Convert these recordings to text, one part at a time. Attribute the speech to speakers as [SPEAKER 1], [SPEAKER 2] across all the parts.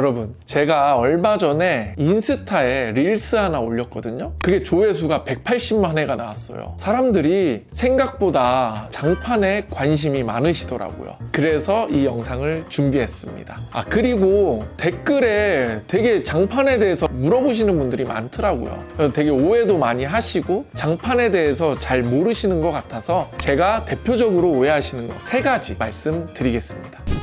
[SPEAKER 1] 여러분, 제가 얼마 전에 인스타에 릴스 하나 올렸거든요. 그게 조회수가 180만 회가 나왔어요. 사람들이 생각보다 장판에 관심이 많으시더라고요. 그래서 이 영상을 준비했습니다. 아, 그리고 댓글에 되게 장판에 대해서 물어보시는 분들이 많더라고요. 되게 오해도 많이 하시고 장판에 대해서 잘 모르시는 것 같아서 제가 대표적으로 오해하시는 거 세 가지 말씀드리겠습니다.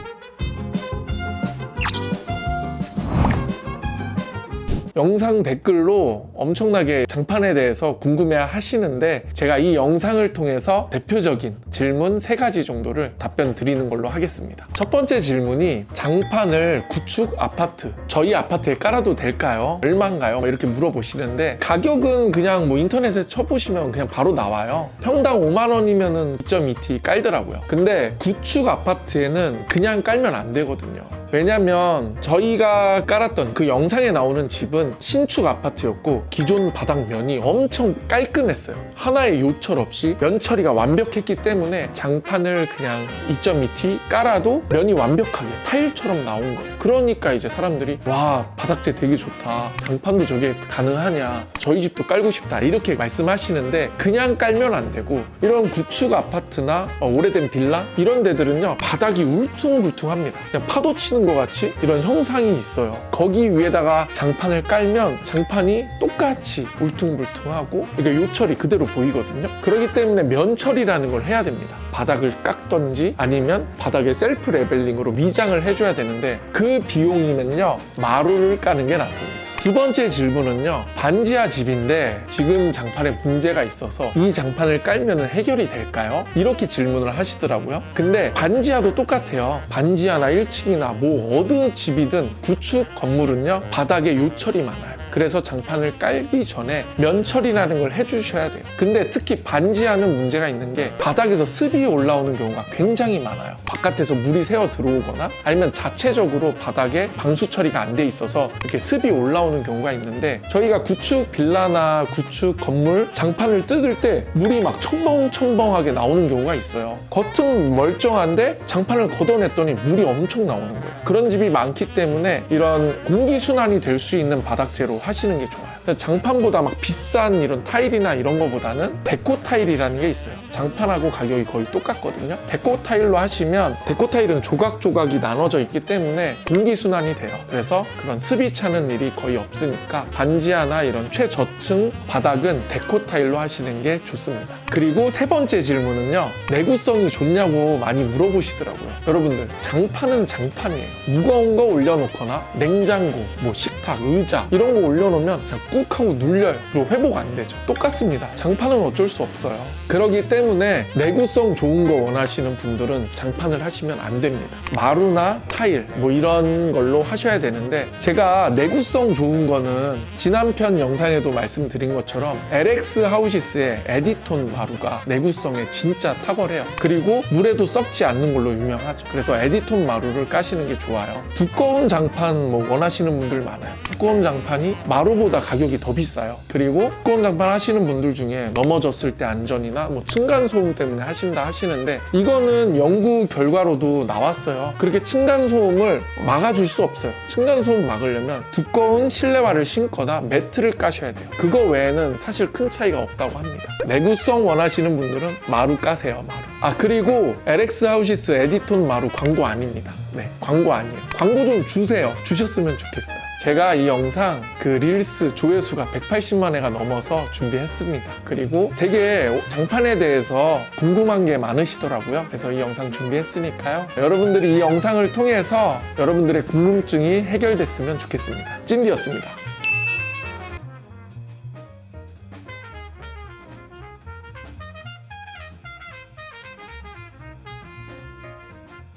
[SPEAKER 1] 영상 댓글로 엄청나게 장판에 대해서 궁금해 하시는데 제가 이 영상을 통해서 대표적인 질문 세 가지 정도를 답변 드리는 걸로 하겠습니다. 첫 번째 질문이 장판을 구축 아파트 저희 아파트에 깔아도 될까요? 얼마인가요? 뭐 이렇게 물어보시는데 가격은 그냥 뭐 인터넷에 쳐보시면 그냥 바로 나와요. 평당 5만 원이면은 9.2T 깔더라고요. 근데 구축 아파트에는 그냥 깔면 안 되거든요. 왜냐면 저희가 깔았던 그 영상에 나오는 집은 신축 아파트였고 기존 바닥면이 엄청 깔끔했어요. 하나의 요철 없이 면 처리가 완벽했기 때문에 장판을 그냥 2.2T 깔아도 면이 완벽하게 타일처럼 나온 거예요. 그러니까 이제 사람들이 와 바닥재 되게 좋다. 장판도 저게 가능하냐. 저희 집도 깔고 싶다. 이렇게 말씀하시는데 그냥 깔면 안 되고 이런 구축 아파트나 어, 오래된 빌라 이런 데들은요 바닥이 울퉁불퉁합니다. 그냥 파도 치는 것 같이 이런 형상이 있어요. 거기 위에다가 장판을 깔면 장판이 똑같이 울퉁불퉁하고 이게 요철이 그대로 보이거든요. 그렇기 때문에 면처리라는 걸 해야 됩니다. 바닥을 깎던지 아니면 바닥에 셀프 레벨링으로 미장을 해줘야 되는데 그 비용이면요 마루를 까는 게 낫습니다. 두 번째 질문은요 반지하 집인데 지금 장판에 문제가 있어서 이 장판을 깔면 해결이 될까요? 이렇게 질문을 하시더라고요. 근데 반지하도 똑같아요. 반지하나 1층이나 뭐 어느 집이든 구축 건물은요 바닥에 요철이 많아요 그래서 장판을 깔기 전에 면처리라는 걸 해주셔야 돼요. 근데 특히 반지하는 문제가 있는 게 바닥에서 습이 올라오는 경우가 굉장히 많아요. 바깥에서 물이 새어 들어오거나 아니면 자체적으로 바닥에 방수 처리가 안 돼 있어서 이렇게 습이 올라오는 경우가 있는데 저희가 구축 빌라나 구축 건물 장판을 뜯을 때 물이 막 첨벙첨벙하게 나오는 경우가 있어요. 겉은 멀쩡한데 장판을 걷어냈더니 물이 엄청 나오는 거예요. 그런 집이 많기 때문에 이런 공기 순환이 될 수 있는 바닥재로 하시는 게 좋아요. 장판보다 막 비싼 이런 타일이나 이런 거보다는 데코 타일이라는 게 있어요. 장판하고 가격이 거의 똑같거든요. 데코 타일로 하시면 데코 타일은 조각조각이 나눠져 있기 때문에 공기 순환이 돼요. 그래서 그런 습이 차는 일이 거의 없으니까 반지하나 이런 최저층 바닥은 데코 타일로 하시는 게 좋습니다. 그리고 세 번째 질문은요. 내구성이 좋냐고 많이 물어보시더라고요. 여러분들 장판은 장판이에요. 무거운 거 올려놓거나 냉장고, 뭐 식탁, 의자 이런 거 올려놓으면 그냥 꾹 하고 눌려요. 그리고 회복 안 되죠. 똑같습니다. 장판은 어쩔 수 없어요. 그러기 때문에 내구성 좋은 거 원하시는 분들은 장판을 하시면 안 됩니다. 마루나 타일 뭐 이런 걸로 하셔야 되는데 제가 내구성 좋은 거는 지난 편 영상에도 말씀드린 것처럼 LX 하우시스의 에디톤 마루가 내구성에 진짜 탁월해요. 그리고 물에도 썩지 않는 걸로 유명하죠. 그래서 에디톤 마루를 까시는 게 좋아요. 두꺼운 장판 뭐 원하시는 분들 많아요. 두꺼운 장판이 마루보다 가격이 더 비싸요. 그리고 두꺼운 장판 하시는 분들 중에 넘어졌을 때 안전이나 뭐 층간 소음 때문에 하신다 하시는데 이거는 연구 결과로도 나왔어요. 그렇게 층간 소음을 막아줄 수 없어요. 층간 소음 막으려면 두꺼운 실내화를 신거나 매트를 까셔야 돼요. 그거 외에는 사실 큰 차이가 없다고 합니다. 내구성 원하시는 분들은 마루 까세요, 마루. 아 그리고 LX 하우시스 에디톤 마루 광고 아닙니다. 네, 광고 아니에요. 광고 좀 주세요. 주셨으면 좋겠어요. 제가 이 영상 그 릴스 조회수가 180만 회가 넘어서 준비했습니다. 그리고 되게 장판에 대해서 궁금한 게 많으시더라고요. 그래서 이 영상 준비했으니까요. 여러분들이 이 영상을 통해서 여러분들의 궁금증이 해결됐으면 좋겠습니다. 찐디였습니다.